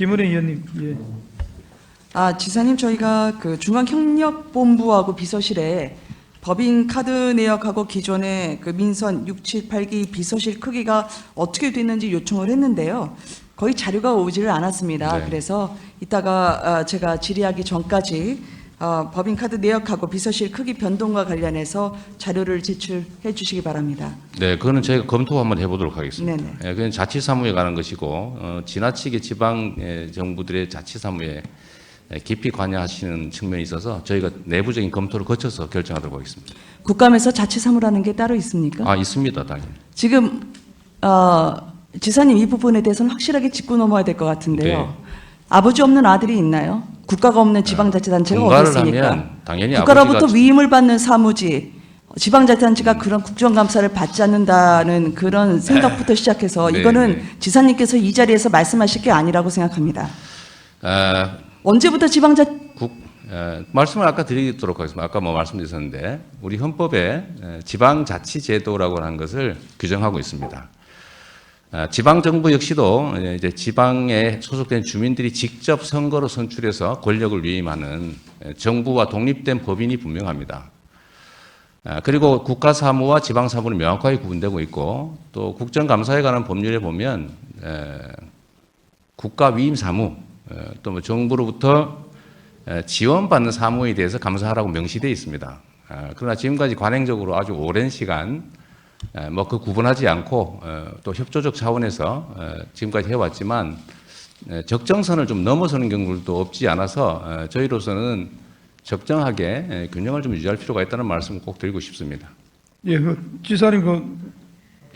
김은혜 의원님. 예. 아, 지사님 저희가 그 중앙협력본부하고 비서실에 법인 카드 내역하고 기존의 그 민선 678기 비서실 크기가 어떻게 됐는지 요청을 했는데요. 거의 자료가 오지를 않았습니다. 네. 그래서 이따가 아, 제가 질의하기 전까지 어, 법인 카드 내역하고 비서실 크기 변동과 관련해서 자료를 제출해 주시기 바랍니다. 네, 그거는 저희가 검토 한번 해보도록 하겠습니다. 네네. 예, 그건 자치사무에 관한 것이고 어, 지나치게 지방 예, 정부들의 자치사무에 예, 깊이 관여하시는 측면이 있어서 저희가 내부적인 검토를 거쳐서 결정하도록 하겠습니다. 국감에서 자치사무라는 게 따로 있습니까? 아 있습니다, 당연히. 지금 어, 지사님 이 부분에 대해서는 확실하게 짚고 넘어야 될 것 같은데요. 네. 아버지 없는 아들이 있나요? 국가가 없는 지방자치단체가 어디 있습니까? 당연히 국가로부터 위임을 받는 사무지, 지방자치단체가 그런 국정감사를 받지 않는다는 그런 생각부터 시작해서 네, 이거는 네. 지사님께서 이 자리에서 말씀하실 게 아니라고 생각합니다. 아, 언제부터 지방자 국, 에, 말씀을 아까 드리도록 하겠습니다. 아까 뭐 말씀드렸었는데 우리 헌법에 에, 지방자치제도라고 하는 것을 규정하고 있습니다. 아, 지방 정부 역시도 예, 이제 지방에 소속된 주민들이 직접 선거로 선출해서 권력을 위임하는 에, 정부와 독립된 법인이 분명합니다. 아, 그리고 국가 사무와 지방 사무는 명확하게 구분되고 있고 또 국정감사에 관한 법률에 보면 에, 국가 위임 사무 또 뭐 정부로부터 에, 지원받는 사무에 대해서 감사하라고 명시되어 있습니다. 아, 그러나 지금까지 관행적으로 아주 오랜 시간 뭐 그 구분하지 않고 어, 또 협조적 차원에서 어, 지금까지 해왔지만 에, 적정선을 좀 넘어서는 경우도 없지 않아서 어, 저희로서는 적정하게 에, 균형을 좀 유지할 필요가 있다는 말씀을 꼭 드리고 싶습니다. 예, 그 지사님 그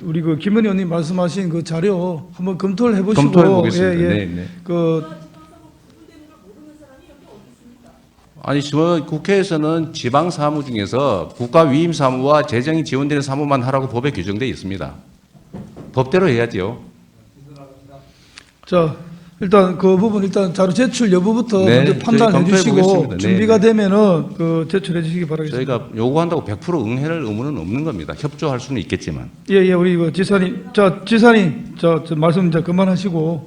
우리 그 김은혜 의원님 말씀하신 그 자료 한번 검토를 해보시고 검토해 보겠습니다. 예, 예. 네, 네. 그 아니 저 국회에서는 지방 사무 중에서 국가 위임 사무와 재정이 지원되는 사무만 하라고 법에 규정되어 있습니다. 법대로 해야지요. 자, 일단 그 부분 일단 자료 제출 여부부터 네, 먼저 판단해 주시고 보겠습니다. 네, 준비가 네. 되면은 그 제출해 주시기 바라겠습니다. 저희가 요구한다고 100% 응해낼 의무는 없는 겁니다. 협조할 수는 있겠지만. 예, 예, 우리 그 지사님, 자, 지사님, 자, 저 말씀 이제 그만하시고